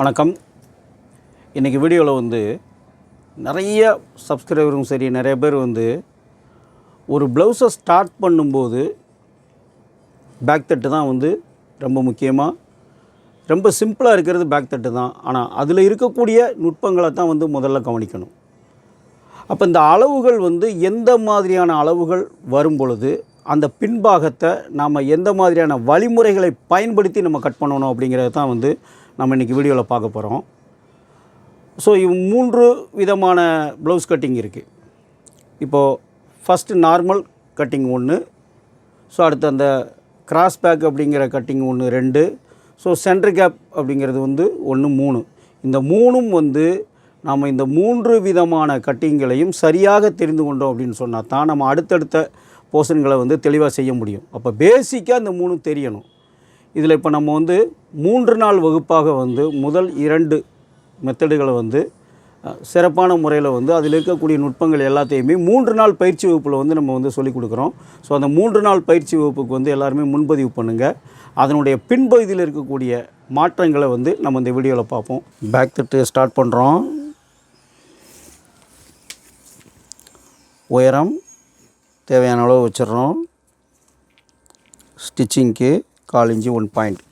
வணக்கம். இன்றைக்கி வீடியோவில் வந்து நிறைய சப்ஸ்கிரைபரும் சரி நிறைய பேர் வந்து ஒரு ப்ளவுஸை ஸ்டார்ட் பண்ணும்போது பேக் தட்டு தான் வந்து ரொம்ப முக்கியமாக ரொம்ப சிம்பிளாக இருக்கிறது பேக் தட்டு தான். ஆனால் அதில் இருக்கக்கூடிய நுட்பங்களை தான் வந்து முதல்ல கவனிக்கணும். அப்போ இந்த அளவுகள் வந்து எந்த மாதிரியான அளவுகள் வரும் பொழுது அந்த பின்பாகத்தை நாம் எந்த மாதிரியான வழிமுறைகளை பயன்படுத்தி நம்ம கட் பண்ணணும் அப்படிங்கிறது தான் வந்து நம்ம இன்றைக்கி வீடியோவில் பார்க்க போகிறோம் ஸோ இவ் மூன்று விதமான ப்ளவுஸ் கட்டிங் இருக்குது இப்போது ஃபஸ்ட்டு நார்மல் கட்டிங் ஒன்று ஸோ அடுத்து அந்த கிராஸ் பேக் அப்படிங்கிற கட்டிங் ஒன்று ரெண்டு. ஸோ சென்டர் கேப் அப்படிங்கிறது வந்து ஒன்று மூணு. இந்த மூணும் வந்து நாம் இந்த மூன்று விதமான கட்டிங்களையும் சரியாக தெரிந்து கொண்டோம் அப்படின்னு சொன்னால் தான் நம்ம அடுத்தடுத்த போர்ஷன்களை வந்து தெளிவாக செய்ய முடியும். அப்போ பேசிக்காக இந்த மூணும் தெரியணும். இதில் இப்போ நம்ம வந்து மூன்று நாள் வகுப்பாக வந்து முதல் இரண்டு மெத்தடுகளை வந்து சிறப்பான முறையில் வந்து அதில் இருக்கக்கூடிய நுட்பங்கள் எல்லாத்தையுமே மூன்று நாள் பயிற்சி வகுப்பில் வந்து நம்ம வந்து சொல்லிக் கொடுக்குறோம். ஸோ அந்த மூன்று நாள் பயிற்சி வகுப்புக்கு வந்து எல்லாருமே முன்பதிவு பண்ணுங்கள் அதனுடைய பின்பகுதியில் இருக்கக்கூடிய மாற்றங்களை வந்து நம்ம இந்த வீடியோவில் பார்ப்போம். பேக் தட்டு ஸ்டார்ட் பண்ணுறோம் உயரம் தேவையான அளவு வச்சிடுறோம். ஸ்டிச்சிங்க்கு கால் இன்ச்சு ஒன் பாயிண்ட்.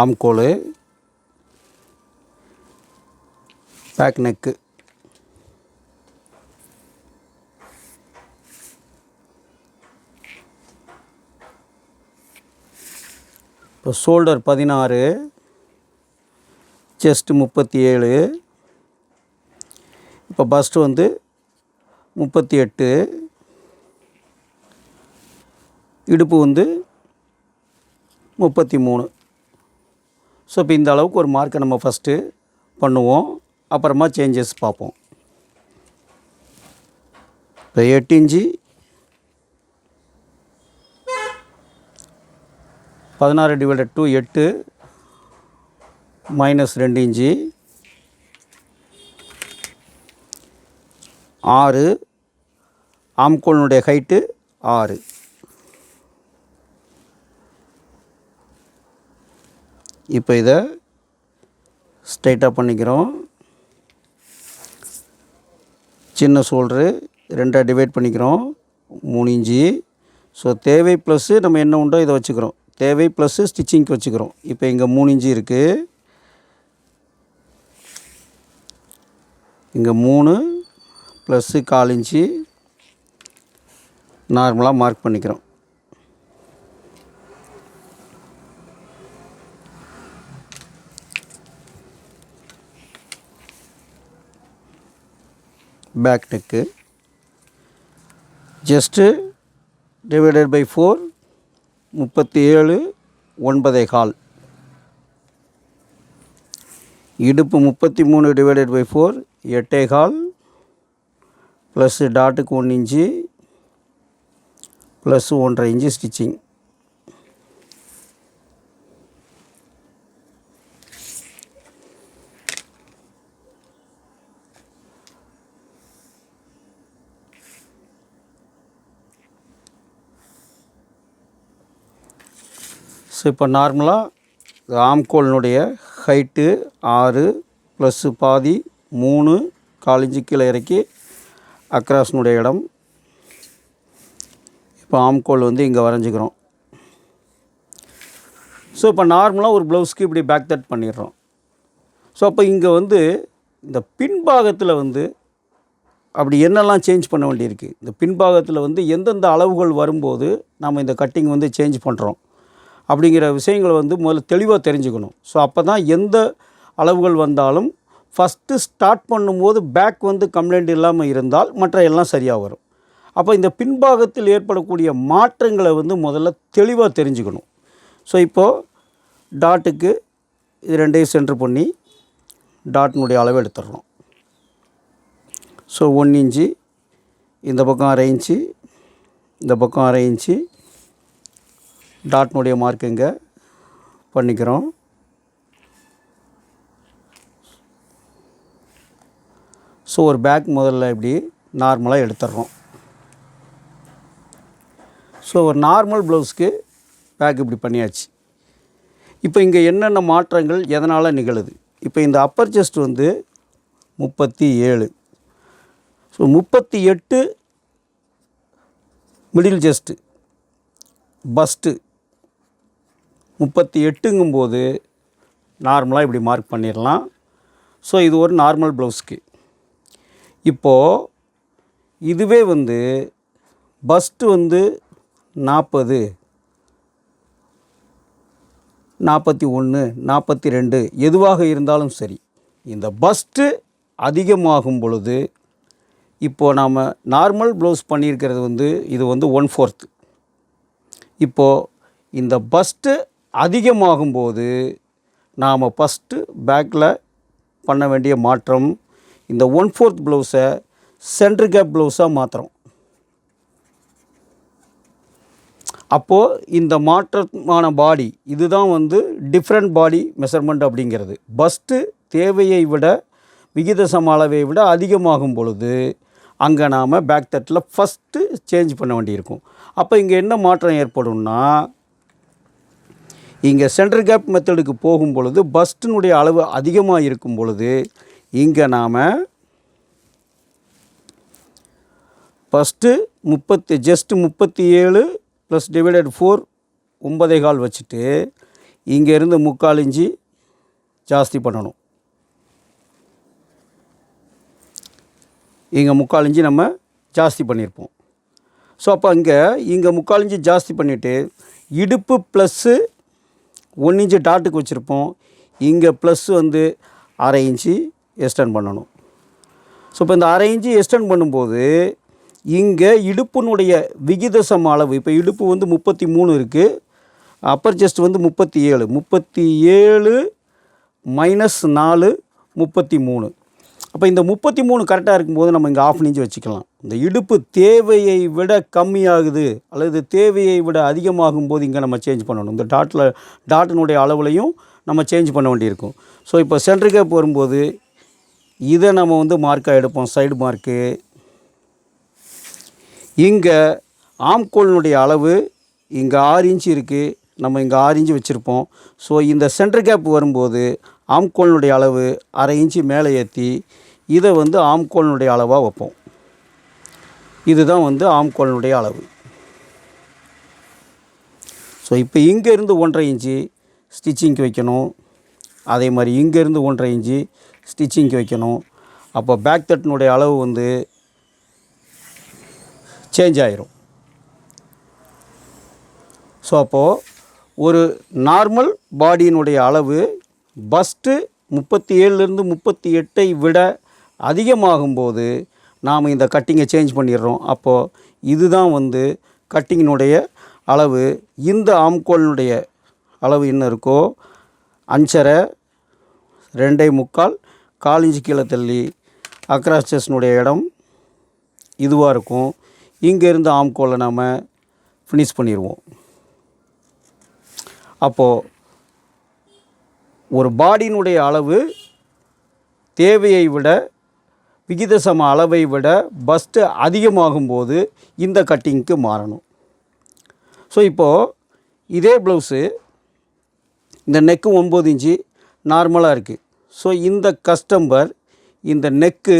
ஆம்கோல் பேக் நெக்கு இப்போ ஷோல்டர் பதினாறு செஸ்ட்டு முப்பத்தி ஏழு இப்போ பஸ்ட் வந்து முப்பத்தி எட்டு இடுப்பு வந்து முப்பத்தி மூணு ஸோ இப்போ இந்த அளவுக்கு ஒரு மார்க்கை நம்ம ஃபஸ்ட்டு பண்ணுவோம். அப்புறமா சேஞ்சஸ் பார்ப்போம். இப்போ எட்டு இன்ச்சு பதினாறு டிவைடட் டூ எட்டு மைனஸ் ரெண்டு இன்ச்சு. ஆறு ஆம்கோலினுடைய ஹைட்டு ஆறு. இப்போ இதை ஸ்ட்ரைட்டாக பண்ணிக்கிறோம். சின்ன ஷோல்ட்ரு ரெண்டாக டிவைட் பண்ணிக்கிறோம். மூணு இஞ்சி ஸோ தேவை ப்ளஸ்ஸு நம்ம என்ன உண்டோ இதை வச்சுக்கிறோம். தேவை ப்ளஸ்ஸு ஸ்டிச்சிங்க்கு வச்சுக்கிறோம். இப்போ இங்கே மூணு இன்ச்சு இருக்குது இங்கே மூணு ப்ளஸ்ஸு கால் இன்ச்சு நார்மலாக மார்க் பண்ணிக்கிறோம். Back neck just divided by four முப்பத்தி ஏழு ஒன்பதே கால். இடுப்பு முப்பத்தி மூணு டிவைடட் பை ஃபோர் எட்டே கால் ப்ளஸ்ஸு டாட்டுக்கு ஒன்று இன்ச்சு ப்ளஸ் ஒன்றரை இன்ச்சு ஸ்டிச்சிங் ஸோ இப்போ நார்மலாக ஆம்கோலினுடைய ஹைட்டு ஆறு ப்ளஸ்ஸு பாதி மூணு காலிஞ்சு கீழே இறக்கி அக்ராஸ்னுடைய இடம். இப்போ ஆம்கோல் வந்து இங்கே வரைஞ்சிக்கிறோம். ஸோ இப்போ நார்மலாக ஒரு ப்ளவுஸ்க்கு இப்படி பேக் தட் பண்ணிடுறோம். ஸோ அப்போ இங்கே வந்து இந்த பின்பாகத்தில் வந்து அப்படி என்னெல்லாம் சேஞ்ச் பண்ண வேண்டியிருக்கு? இந்த பின்பாகத்தில் வந்து எந்தெந்த அளவுகள் வரும்போது நம்ம இந்த கட்டிங் வந்து சேஞ்ச் பண்ணுறோம் அப்படிங்கிற விஷயங்களை வந்து முதல்ல தெளிவாக தெரிஞ்சுக்கணும். ஸோ அப்போ தான் எந்த அளவுகள் வந்தாலும் ஃபஸ்ட்டு ஸ்டார்ட் பண்ணும்போது பேக் வந்து கம்ப்ளைண்ட் இல்லாமல் இருந்தால் மற்ற எல்லாம் சரியாக வரும். அப்போ இந்த பின்பாகத்தில் ஏற்படக்கூடிய மாற்றங்களை வந்து முதல்ல தெளிவாக தெரிஞ்சுக்கணும். ஸோ இப்போது டாட்டுக்கு இது ரெண்டையும் சென்டர் பண்ணி டாட்டினுடைய அளவு எடுத்துடுறோம் ஸோ ஒன் இன்ச்சு இந்த பக்கம் அரை இன்ச்சு இந்த பக்கம் அரை இன்ச்சு டாட்னுடைய மார்க்குங்க பண்ணிக்கிறோம். ஸோ ஒரு பேக் முதல்ல இப்படி நார்மலாக எடுத்துடுறோம் ஸோ ஒரு நார்மல் ப்ளவுஸ்க்கு பேக் இப்படி பண்ணியாச்சு. இப்போ இங்கே என்னென்ன மாற்றங்கள் எதனால் நிகழுது? இப்போ இந்த அப்பர் செஸ்ட் வந்து முப்பத்தி ஏழு. ஸோ முப்பத்தி எட்டு மிடில் செஸ்ட்டு பஸ்ட்டு முப்பத்தி எட்டுங்கும்போது நார்மலாக இப்படி மார்க் பண்ணிடலாம். ஸோ இது ஒரு நார்மல் ப்ளவுஸ்க்கு. இப்போது இதுவே வந்து பஸ்ட்டு வந்து நாற்பது. நாற்பத்தி ஒன்று நாற்பத்தி ரெண்டு எதுவாக இருந்தாலும் சரி. இந்த பஸ்ட்டு அதிகமாகும் பொழுது இப்போது நாம் நார்மல் ப்ளவுஸ் பண்ணியிருக்கிறது வந்து இது வந்து ஒன் ஃபோர்த்து இப்போது இந்த பஸ்ட்டு அதிகமாகும்போது நாம் ஃபஸ்ட்டு பேக்கில் பண்ண வேண்டிய மாற்றம் இந்த ஒன் ஃபோர்த் ப்ளவுஸை சென்ட்ரு கேப் ப்ளவுஸாக மாற்றுறோம் அப்போது இந்த மாற்றமான பாடி இதுதான் வந்து டிஃப்ரெண்ட் பாடி மெஷர்மெண்ட் அப்படிங்கிறது. பஸ்ட்டு தேவையை விட விகித சம அளவை விட அதிகமாகும் பொழுது அங்கே நாம் பேக் தட்டில் ஃபஸ்ட்டு சேஞ்ச் பண்ண வேண்டியிருக்கும். அப்போ இங்கே என்ன மாற்றம் ஏற்படும்னா இங்கே சென்டர் கேப் மெத்தடுக்கு போகும் பொழுது பஸ்டினுடைய அளவு அதிகமாக இருக்கும் பொழுது இங்கே நாம் ஃபஸ்ட்டு முப்பத்தி ஜஸ்ட்டு முப்பத்தி ஏழு ப்ளஸ் டிவைடட் ஃபோர் ஒன்பதே கால் வச்சுட்டு இங்கேருந்து முக்கால் இஞ்சி ஜாஸ்தி பண்ணணும். இங்கே முக்கால் இஞ்சி நம்ம ஜாஸ்தி பண்ணியிருப்போம். ஸோ அப்போ அங்கே இங்கே முக்கால் இஞ்சி ஜாஸ்தி பண்ணிவிட்டு இடுப்பு ப்ளஸ்ஸு ஒன் இன்ச்சு டாட்டுக்கு வச்சுருப்போம். இங்கே ப்ளஸ் வந்து அரை இன்ச்சு எக்ஸ்டெண்ட் பண்ணணும். ஸோ இப்போ இந்த அரை இன்ச்சு எக்ஸ்டெண்ட் பண்ணும்போது இங்கே இடுப்பினுடைய விகித சம அளவு இப்போ இடுப்பு வந்து முப்பத்தி மூணு இருக்குது அப்பர் செஸ்ட் வந்து முப்பத்தி ஏழு. முப்பத்தி ஏழு மைனஸ் நாலு முப்பத்தி மூணு. அப்போ இந்த முப்பத்தி மூணு கரெக்டாக இருக்கும்போது நம்ம இங்கே ஆஃப் இன்ச்சு வச்சுக்கலாம். இந்த இடுப்பு தேவையை விட கம்மியாகுது அல்லது தேவையை விட அதிகமாகும் போது இங்கே நம்ம சேஞ்ச் பண்ணணும். இந்த டாட்டில் டாட்டினுடைய அளவுலையும் நம்ம சேஞ்ச் பண்ண வேண்டியிருக்கும். ஸோ இப்போ சென்ட்ரு கேப் வரும்போது இதை நம்ம வந்து மார்க்காக எடுப்போம். சைடு மார்க்கு இங்கே ஆம்கோலினுடைய அளவு இங்கே ஆறு இன்ச்சு இருக்குது நம்ம இங்கே ஆறு இன்ச்சு வச்சுருப்போம். ஸோ இந்த சென்ட்ரு கேப் வரும்போது ஆம்கோலினுடைய அளவு அரை இன்ச்சு மேலே ஏற்றி இதை வந்து ஆம்கோலினுடைய அளவாக வைப்போம். இதுதான் வந்து ஆம்கோலினுடைய அளவு. ஸோ இப்போ இங்கேருந்து ஒன்றரை இன்ச்சு ஸ்டிச்சிங்க்கு வைக்கணும். அதே மாதிரி இங்கேருந்து ஒன்றரை இன்ச்சு ஸ்டிச்சிங்க்கு வைக்கணும். அப்போ பேக் தட்டினுடைய அளவு வந்து சேஞ்ச் ஆயிரும். ஸோ அப்போது ஒரு நார்மல் பாடியினுடைய அளவு பஸ்ட்டு முப்பத்தி ஏழுலேருந்து முப்பத்தி எட்டை விட அதிகமாகும்போது நாம் இந்த கட்டிங்கை சேஞ்ச் பண்ணிடுறோம். அப்போது இதுதான் வந்து கட்டிங்கினுடைய அளவு. இந்த ஆம்கோலினுடைய அளவு என்ன இருக்கோ அஞ்சரை ரெண்டே முக்கால் கால் இன்ச்சு கீழே தள்ளி அக்ராஸ் செஸ்னுடைய இடம் இதுவாக இருக்கும். இங்கேருந்து ஆம்கோலை நாம் ஃபினிஷ் பண்ணிடுவோம். அப்போது ஒரு பாடியினுடைய அளவு தேவையை விட விகித சம அளவை விட பஸ்ட்டு அதிகமாகும்போது இந்த கட்டிங்க்கு மாறணும். ஸோ இப்போது இதே ப்ளவுஸு இந்த நெக்கு ஒம்பது இன்ச்சு நார்மலாக இருக்குது ஸோ இந்த கஸ்டமர் இந்த நெக்கு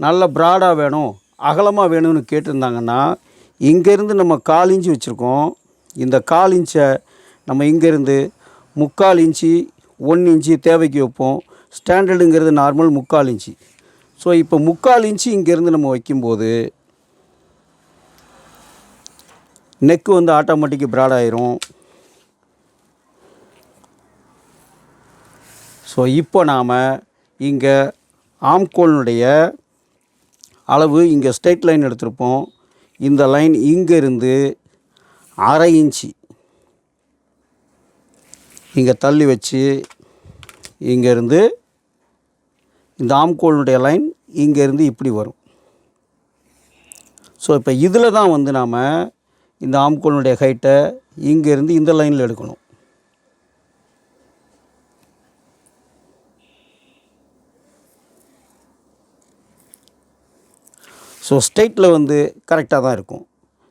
நல்ல ப்ராடாக வேணும் அகலமாக வேணும்னு கேட்டிருந்தாங்கன்னா இங்கேருந்து நம்ம கால் இன்ச்சு வச்சுருக்கோம். இந்த கால் இன்ச்சை நம்ம இங்கேருந்து முக்கால் இன்ச்சு ஒன் இன்ச்சு தேவைக்கு வைப்போம். ஸ்டாண்டர்டுங்கிறது நார்மல் முக்கால் இன்ச்சு. ஸோ இப்போ முக்கால் இன்ச்சு இங்கேருந்து நம்ம வைக்கும்போது நெக்கு வந்து ஆட்டோமேட்டிக் ப்ராட் ஆயிரும். ஸோ இப்போ நாம் இங்கே ஆம்கோலினுடைய அளவு இங்கே ஸ்ட்ரெயிட் லைன் எடுத்திருப்போம். இந்த லைன் இங்கேருந்து அரை இன்ச்சு. இங்கே தள்ளி வச்சு இங்கேருந்து இந்த ஆம்கோலினுடைய லைன் இங்கேருந்து இப்படி வரும். ஸோ இப்போ இதில் தான் வந்து நாம் இந்த ஆம்கோளினுடைய ஹைட்டை இங்கேருந்து இந்த லைனில் எடுக்கணும். ஸோ ஸ்டேட்டில் வந்து கரெக்டாக தான் இருக்கும்.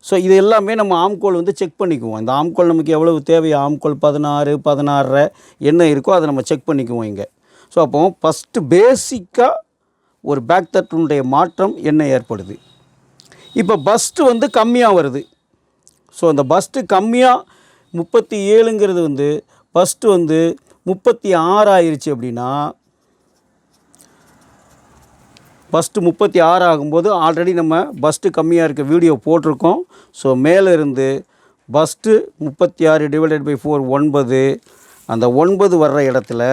ஸோ இது எல்லாமே நம்ம ஆம்கோல் வந்து செக் பண்ணிக்குவோம். இந்த ஆம்கோல் நமக்கு எவ்வளவு தேவை? ஆம்கோல் பதினாறு பதினாறரை என்ன இருக்கோ அதை நம்ம செக் பண்ணிக்குவோம் இங்கே. ஸோ அப்போ ஃபஸ்ட்டு பேசிக்காக ஒரு பேக் தட்டினுடைய மாற்றம் என்ன ஏற்படுது? இப்போ பஸ்ட்டு வந்து கம்மியாக வருது. ஸோ அந்த பஸ்ட்டு கம்மியாக முப்பத்தி ஏழுங்கிறது வந்து ஃபஸ்ட்டு வந்து முப்பத்தி ஆறு ஆயிருச்சு அப்படின்னா ஃபஸ்ட்டு முப்பத்தி ஆறு ஆகும்போது ஆல்ரெடி நம்ம பஸ்ட்டு கம்மியாக இருக்க வீடியோ போட்டிருக்கோம். ஸோ மேலே இருந்து பஸ்ட்டு முப்பத்தி ஆறு டிவைடட் பை ஃபோர் ஒன்பது. அந்த ஒன்பது வர்ற இடத்துல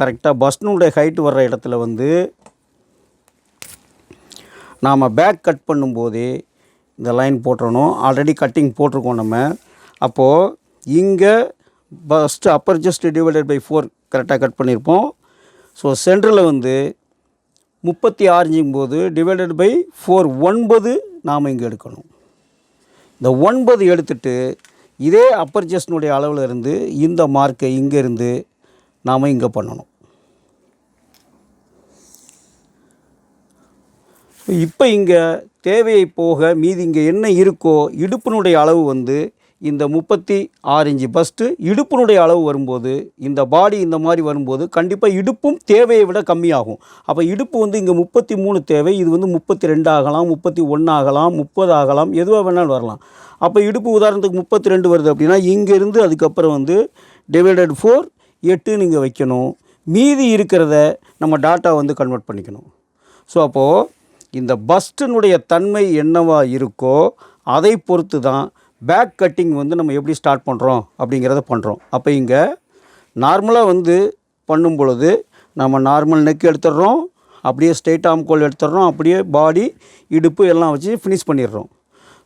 கரெக்டாக பஸ்னுடைய ஹைட் வர்ற இடத்துல வந்து நாம் பேக் கட் பண்ணும்போதே இந்த லைன் போட்டுறணும் ஆல்ரெடி கட்டிங் போட்டிருக்கோம் நம்ம. அப்போது இங்கே first upper just divided by four கரெக்டாக கட் பண்ணியிருப்போம். ஸோ சென்டரில் வந்து முப்பத்தி ஆறுங்கும் போது டிவைடட் பை ஃபோர் ஒன்பது நாம் இங்கே எடுக்கணும். இந்த ஒன்பது எடுத்துட்டு இதே அப்பர் ஜஸ்டினுடைய அளவில் இருந்து இந்த மார்க்கை இங்கேருந்து நாம் இங்கே பண்ணணும். இப்போ இங்கே தேவையை போக மீதி இங்கே என்ன இருக்கோ இடுப்பினுடைய அளவு வந்து இந்த முப்பத்தி ஆறு இன்ச்சு இடுப்பினுடைய அளவு வரும்போது இந்த பாடி இந்த மாதிரி வரும்போது கண்டிப்பாக இடுப்பும் தேவையை விட கம்மியாகும். அப்போ இடுப்பு வந்து இங்கே முப்பத்தி மூணு தேவை இது வந்து முப்பத்தி ரெண்டு ஆகலாம் முப்பத்தி ஒன்று ஆகலாம் முப்பது ஆகலாம் எதுவாக வேணாலும் வரலாம். அப்போ இடுப்பு உதாரணத்துக்கு முப்பத்தி ரெண்டு வருது அப்படின்னா இங்கேருந்து அதுக்கப்புறம் வந்து டிவைடட் ஃபோர் எட்டு நீங்கள் வைக்கணும். மீதி இருக்கிறத நம்ம டாட்டா வந்து கன்வெர்ட் பண்ணிக்கணும். ஸோ அப்போது இந்த பஸ்டினுடைய தன்மை என்னவாக இருக்கோ அதை பொறுத்து தான் பேக் கட்டிங் வந்து நம்ம எப்படி ஸ்டார்ட் பண்ணுறோம் அப்படிங்கிறத பண்ணுறோம் அப்போ இங்கே நார்மலாக வந்து பண்ணும் பொழுது நம்ம நார்மல் நெக் எடுத்துடுறோம் அப்படியே ஸ்ட்ரெயிட் ஆம்கோல் எடுத்துடுறோம் அப்படியே பாடி இடுப்பு எல்லாம் வச்சு ஃபினிஷ் பண்ணிடுறோம்.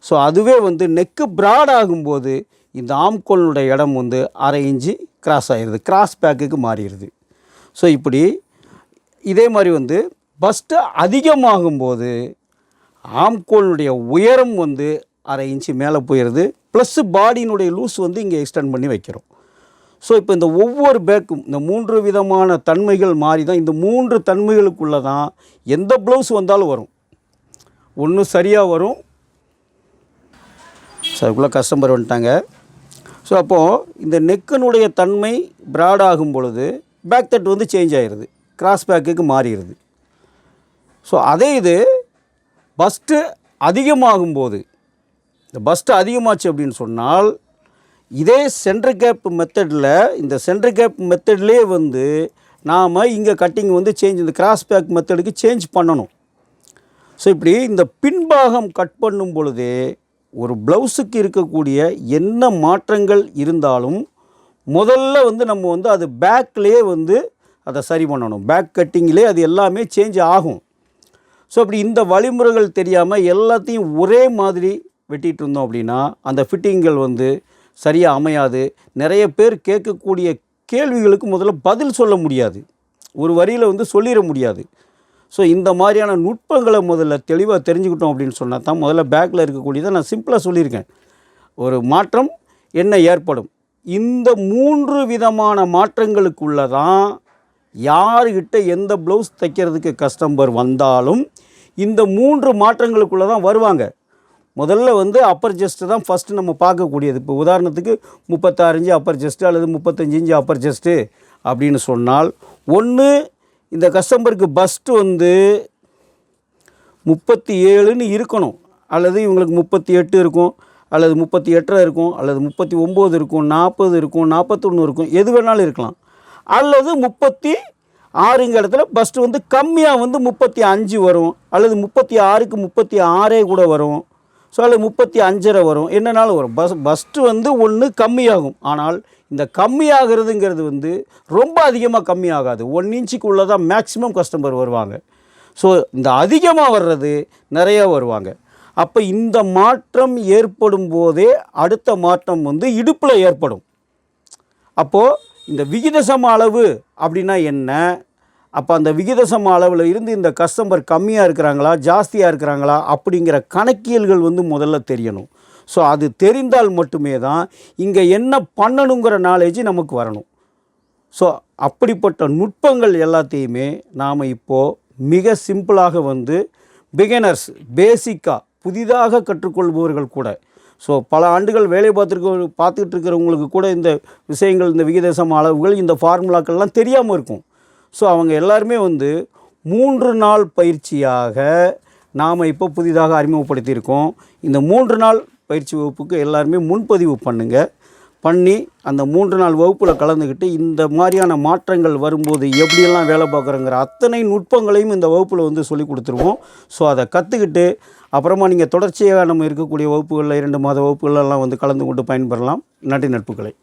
ஸோ அதுவே வந்து நெக்கு ப்ராட் ஆகும்போது இந்த ஆம்கோலினுடைய இடம் வந்து அரை இன்ச்சு கிராஸ் ஆகிடுது கிராஸ் பேக்குக்கு மாறிடுது. ஸோ இப்படி இதே மாதிரி வந்து பஸ்ட்டு அதிகமாகும்போது ஆம்கோலினுடைய உயரம் வந்து அரை இன்ச்சு மேலே போயிடுது. ப்ளஸ்ஸு பாடியினுடைய லூஸ் வந்து இங்கே எக்ஸ்டெண்ட் பண்ணி வைக்கிறோம். ஸோ இப்போ இந்த ஒவ்வொரு பேக்கும் இந்த மூன்று விதமான தன்மைகள் மாறி தான் இந்த மூன்று தன்மைகளுக்குள்ளே தான் எந்த ப்ளவுஸ் வந்தாலும் வரும். ஒன்று சரியாக வரும். ஸோ அதுக்குள்ளே கஸ்டமர் வந்துட்டாங்க. ஸோ அப்போது இந்த நெக்கனுடைய தன்மை ப்ராட் ஆகும் பொழுது பேக் தட் வந்து சேஞ்ச் ஆகிடுது கிராஸ் பேக்குக்கு மாறிடுது. ஸோ அதே இது பஸ்ட்டு அதிகமாகும்போது இந்த பஸ்ட்டு அதிகமாச்சு அப்படின்னு சொன்னால் இதே சென்டர் கேப் மெத்தடில் இந்த சென்டர் கேப் மெத்தட்லேயே வந்து நாம் இங்கே கட்டிங் வந்து சேஞ்ச் இந்த கிராஸ் பேக் மெத்தடுக்கு சேஞ்ச் பண்ணணும். ஸோ இப்படி இந்த பின்பாகம் கட் பண்ணும் பொழுதே ஒரு ப்ளவுஸுக்கு இருக்கக்கூடிய என்ன மாற்றங்கள் இருந்தாலும் முதல்ல வந்து நம்ம வந்து அது பேக்லேயே வந்து அதை சரி பண்ணணும். பேக் கட்டிங்லேயே அது எல்லாமே சேஞ்ச் ஆகும். ஸோ அப்படி இந்த வழிமுறைகள் தெரியாமல் எல்லாத்தையும் ஒரே மாதிரி வெட்டிகிட்டு இருந்தோம் அப்படின்னா அந்த ஃபிட்டிங்கள் வந்து சரியாக அமையாது. நிறைய பேர் கேட்கக்கூடிய கேள்விகளுக்கு முதல்ல பதில் சொல்ல முடியாது. ஒரு வரியில் வந்து சொல்லிட முடியாது. ஸோ இந்த மாதிரியான நுட்பங்களை முதல்ல தெளிவாக தெரிஞ்சுக்கிட்டோம் அப்படின்னு சொன்னால் தான் முதல்ல பேக்கில் இருக்கக்கூடியதை நான் சிம்பிளாக சொல்லியிருக்கேன். ஒரு மாற்றம் என்ன ஏற்படும்? இந்த மூன்று விதமான மாற்றங்களுக்குள்ள தான் யாருக்கிட்ட எந்த ப்ளவுஸ் தைக்கிறதுக்கு கஸ்டமர் வந்தாலும் இந்த மூன்று மாற்றங்களுக்குள்ளே தான் வருவாங்க. முதல்ல வந்து அப்பர் ஜஸ்ட்டு தான் ஃபஸ்ட்டு நம்ம பார்க்கக்கூடியது. இப்போ உதாரணத்துக்கு முப்பத்தாறு இன்ச்சு அப்பர் ஜஸ்ட்டு அல்லது முப்பத்தஞ்சு இன்ச்சு அப்பர் ஜஸ்ட்டு அப்படின்னு சொன்னால் ஒன்று இந்த கஸ்டமருக்கு பஸ்ட்டு வந்து முப்பத்தி ஏழுன்னு இருக்கணும். அல்லது இவங்களுக்கு முப்பத்தி எட்டு இருக்கும் அல்லது முப்பத்தி எட்டரை இருக்கும் அல்லது முப்பத்தி ஒம்பது இருக்கும் நாற்பது இருக்கும் நாற்பத்தொன்று இருக்கும் எது வேணாலும் இருக்கலாம். அல்லது முப்பத்தி ஆறுங்க இடத்துல பஸ்ட்டு வந்து கம்மியாக வந்து முப்பத்தி அஞ்சு வரும் அல்லது முப்பத்தி ஆறுக்கு முப்பத்தி ஆறே கூட வரும். ஸோ அதில் முப்பத்தி அஞ்சரை வரும். என்னனாலும் வரும். பஸ் பஸ்ட்டு வந்து ஒன்று கம்மியாகும். ஆனால் இந்த கம்மியாகிறதுங்கிறது வந்து ரொம்ப அதிகமாக கம்மியாகாது. ஒன் இன்ச்சுக்குள்ளே தான் மேக்ஸிமம் கஸ்டமர் வருவாங்க. ஸோ இந்த அதிகமாக வர்றது நிறையா வருவாங்க. அப்போ இந்த மாற்றம் ஏற்படும் போதே அடுத்த மாற்றம் வந்து இடுப்பில் ஏற்படும். அப்போது இந்த விகிதசம அளவு அப்படின்னா என்ன? அப்போ அந்த விகிதசம அளவில் இருந்து இந்த கஸ்டமர் கம்மியாக இருக்கிறாங்களா ஜாஸ்தியாக இருக்கிறாங்களா அப்படிங்கிற கணக்கியல்கள் வந்து முதல்ல தெரியணும். ஸோ அது தெரிந்தால் மட்டுமே தான் இங்கே என்ன பண்ணணுங்கிற நாலேஜ் நமக்கு வரணும். ஸோ அப்படிப்பட்ட நுட்பங்கள் எல்லாத்தையுமே நாம் இப்போது மிக சிம்பிளாக வந்து பிகினர்ஸ் பேசிக்காக புதிதாக கற்றுக்கொள்பவர்கள் கூட. ஸோ பல ஆண்டுகள் வேலை பார்த்துருக்க பார்த்துக்கிட்டு இருக்கிறவங்களுக்கு கூட இந்த விஷயங்கள் இந்த விகிதசம அளவுகள் இந்த ஃபார்முலாக்கள்லாம் தெரியாமல் இருக்கும். ஸோ அவங்க எல்லாருமே வந்து மூன்று நாள் பயிற்சியாக நாம் இப்போ புதிதாக அறிமுகப்படுத்தியிருக்கோம். இந்த மூன்று நாள் பயிற்சி வகுப்புக்கு எல்லாருமே முன்பதிவு பண்ணுங்கள் பண்ணி அந்த மூன்று நாள் வகுப்பில் கலந்துக்கிட்டு இந்த மாதிரியான மாற்றங்கள் வரும்போது எப்படியெல்லாம் வேலை பார்க்குறோங்கிற அத்தனை நுட்பங்களையும் இந்த வகுப்பில் வந்து சொல்லி கொடுத்துருவோம். ஸோ அதை கற்றுக்கிட்டு அப்புறமா நீங்கள் தொடர்ச்சியாக நம்ம இருக்கக்கூடிய வகுப்புகளில் இரண்டு மாத வகுப்புகளெல்லாம் வந்து கலந்து கொண்டு பயன்பெறலாம். நன்றி நட்புகளை